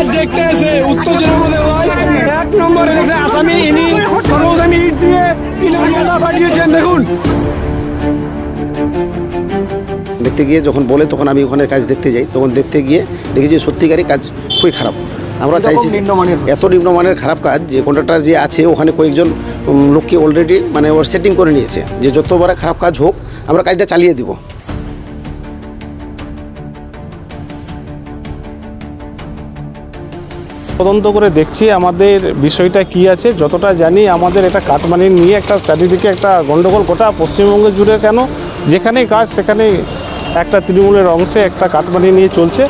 কাজ দেখতে এসে উত্তর জেলার এক নম্বরে দেখে আসামি ইনি সর্বদামি ইট দিয়ে মাথা পাঠিয়েছেন। দেখুন। দেখতে গিয়ে যখন বলে তখন আমি ওখানে কাজ দেখতে যাই। তখন দেখতে গিয়ে দেখি যে সত্যিকারই কাজ খুবই খারাপ। আমরা চাইছি এত নিম্নমানের খারাপ কাজ যে কন্ট্রাক্টর যে আছে ওখানে কয়েকজন লোককে অলরেডি মানে ওর সেটিং করে নিয়েছে যে যতবার খারাপ কাজ হোক আমরা কাজটা চালিয়ে দিব। তদন্ত করে দেখছি আমাদের বিষয়টা কি আছে। যতটা জানি আমাদের এটা কাটমানি নিয়ে একটা চারিদিকে একটা গণ্ডগোল গোটা পশ্চিমবঙ্গ জুড়ে কেন? যেখানেই কাজ সেখানে একটা তৃণমূলের অংশে একটা কাটমানি নিয়ে চলছে।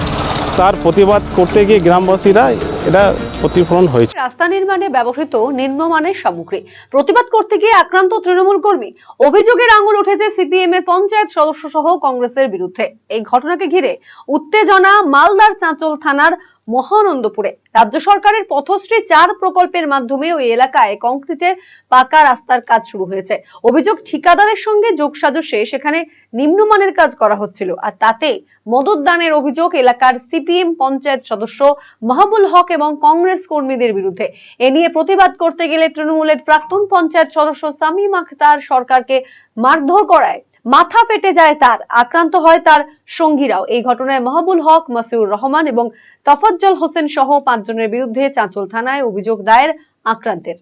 তার প্রতিবাদ করতে গিয়ে গ্রামবাসীরা এটা প্রতিফলন হয়েছে। রাস্তা নির্মাণে ব্যবহৃত নিম্নমানের সামগ্রী। প্রতিবাদ করতে গিয়ে আক্রান্ত তৃণমূল কর্মী। অভিযোগের আঙুল উঠেছে সিপিএম এর পঞ্চায়েত সদস্য সহ কংগ্রেসের বিরুদ্ধে। এই ঘটনাকে ঘিরে উত্তেজনা মালদার চাঁচল থানার মহানন্দপুরে। রাজ্য সরকারের পথশ্রী চার প্রকল্পের মাধ্যমে ওই এলাকায় কংক্রিটের পাকা রাস্তার কাজ শুরু হয়েছে। অভিযোগ ঠিকাদারের সঙ্গে যোগসাজশে সেখানে নিম্নমানের কাজ করা হচ্ছিল। আর তাতে মদত দানের অভিযোগ এলাকার সিপিএম পঞ্চায়েত সদস্য মাহবুল হক এবং কংগ্রেস কর্মীদের বিরুদ্ধে। এ নিয়ে প্রতিবাদ করতে গেলে তৃণমূলের প্রাক্তন পঞ্চায়েত সদস্য সামিম আখতার সরকারকে মারধর করায়। মাথা ফেটে যায় তার, আক্রান্ত হয় তার সঙ্গীরাও। এই ঘটনায় মাহবুল হক, মাসিউর রহমান এবং তফাজ্জল হোসেন সহ পাঁচজনের বিরুদ্ধে চাঁচল থানায় অভিযোগ দায়ের আক্রান্তের।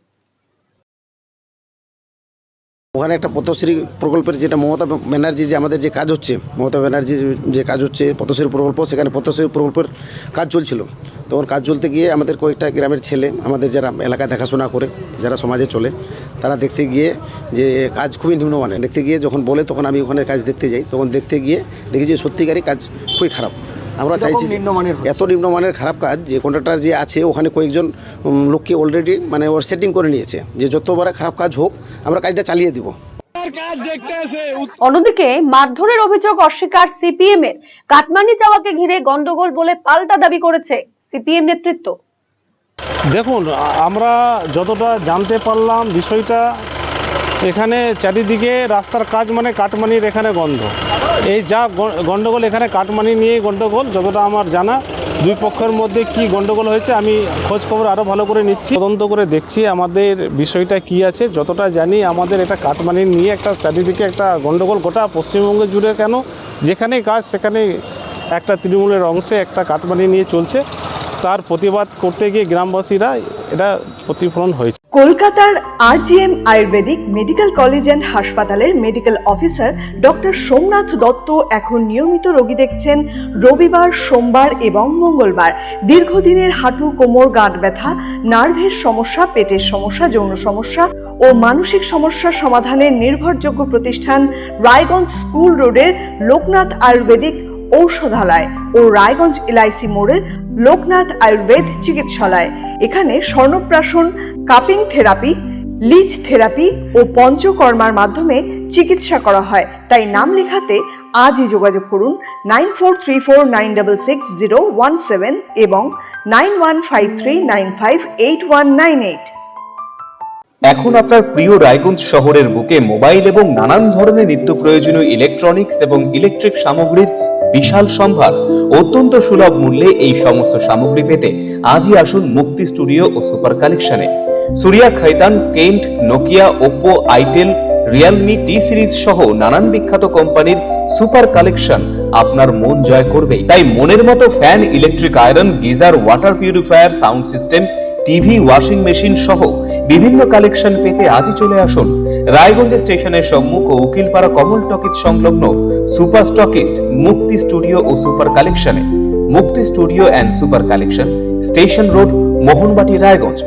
ওখানে একটা পথশ্রী প্রকল্পের যেটা মমতা ব্যানার্জি যে আমাদের যে কাজ হচ্ছে, মমতা ব্যানার্জি যে কাজ হচ্ছে, পথশ্রী প্রকল্প, সেখানে পথশ্রী প্রকল্পের কাজ চলছিল। তখন কাজ চলতে গিয়ে আমাদের কয়েকটা গ্রামের ছেলে আমাদের যারা এলাকায় দেখাশোনা করে যারা সমাজে চলে তারা দেখতে গিয়ে যে কাজ খুবই নিম্নমানের। দেখতে গিয়ে যখন বলে তখন আমি ওখানে কাজ দেখতে যাই তখন দেখতে গিয়ে দেখি যে সত্যিকারই কাজ খুবই খারাপ। আমরা চাইছি যে এত নিম্নমানের খারাপ কাজ যে কন্ট্রাক্টর যে আছে ওখানে কয়েকজন লোককে অলরেডি মানে ওর সেটিং করে নিয়েছে যে যতবার খারাপ কাজ হোক আমরা কাজটা চালিয়ে দিব। কাজ দেখতে এসে অন্যদিকে মারধরের অভিযোগ অস্বীকার সিপিএম এর কাটমানি চাওয়াকে ঘিরে গন্ডগোল বলে পাল্টা দাবি করেছে সিপিএম নেতৃত্ব? দেখুন আমরা যতটা জানতে পারলাম বিষয়টা, এখানে চারিদিকে রাস্তার কাজ মানে কাটমানির এখানে গন্ধ এই যা গ- গন্ডগোল এখানে কাটমানি নিয়ে গন্ডগোল, যতটা আমার জানা, দুই পক্ষের মধ্যে কি গন্ডগোল হয়েছে আমি খোঁজ খবর আরও ভালো করে নিচ্ছি। তদন্ত করে দেখছি আমাদের বিষয়টা কি আছে, যতটা জানি আমাদের এটা কাটমানি নিয়ে একটা চারিদিকে একটা গন্ডগোল গোটা পশ্চিমবঙ্গ জুড়ে কেন, যেখানেই কাজ সেখানে একটা তৃণমূলের অংশে একটা কাটমানি নিয়ে চলছে। তার প্রতিবাদ করতে গিয়ে গ্রামবাসীরা এটা প্রতিফলন হয়েছে। কলকাতার RGM Ayurvedic medical college and হাসপাতালের medical officer doctor Somnath Dutta এখন নিয়মিত রোগী দেখছেন রবিবার, সোমবার এবং মঙ্গলবার। দীর্ঘদিনের হাঁটু, কোমর, গাঁট ব্যথা, নার্ভের সমস্যা, পেটের সমস্যা, যৌন সমস্যা ও মানসিক সমস্যা সমাধানের নির্ভরযোগ্য প্রতিষ্ঠান রায়গঞ্জ স্কুল রোডের লোকনাথ আয়ুর্বেদিক ঔষধালয় ও রায়গঞ্জ এলআইসি মোড়ের লোকনাথ আয়ুর্বেদ চিকিৎসালয়। এখানে স্বর্ণপ্রাশন, কাপিং থেরাপি লিচ থেরাপি ও পঞ্চকর্মার মাধ্যমে চিকিৎসা করা হয়। তাই নাম লেখাতে আজই যোগাযোগ করুন nine four three four nine double six zero one seven এবং nine one five three nine five eight one nine eight. এখন আপনার প্রিয় রায়গঞ্জ শহরের বুকে মোবাইল এবং নানান ধরনের নিত্য প্রয়োজনীয় ইলেকট্রনিক্স এবং ইলেকট্রিক সামগ্রীর বিশাল সম্ভার। অত্যন্ত সুলভ মূল্যে এই সমস্ত সামগ্রী পেতে আজই আসুন মুক্তি স্টুডিও ও সুপার কালেকশনে। Surya Khaitan Kent, Nokia, Oppo, Itel, Realme T Series সহ নানান বিখ্যাত কোম্পানির সুপার কালেকশন আপনার মন জয় করবেই। তাই মনের মতো fan electric iron geyser water purifier sound system TV washing machine সহ বিভিন্ন কালেকশন পেতে আজই চলে আসুন। রায়গঞ্জ স্টেশনের সম্মুখ ও উকিলপাড়া কমল টকিজ সংলগ্ন সুপার স্টকিস্ট মুক্তি স্টুডিও ও সুপার কালেকশনে Mukti studio and super collection station road, Mohanbati, Raiganj.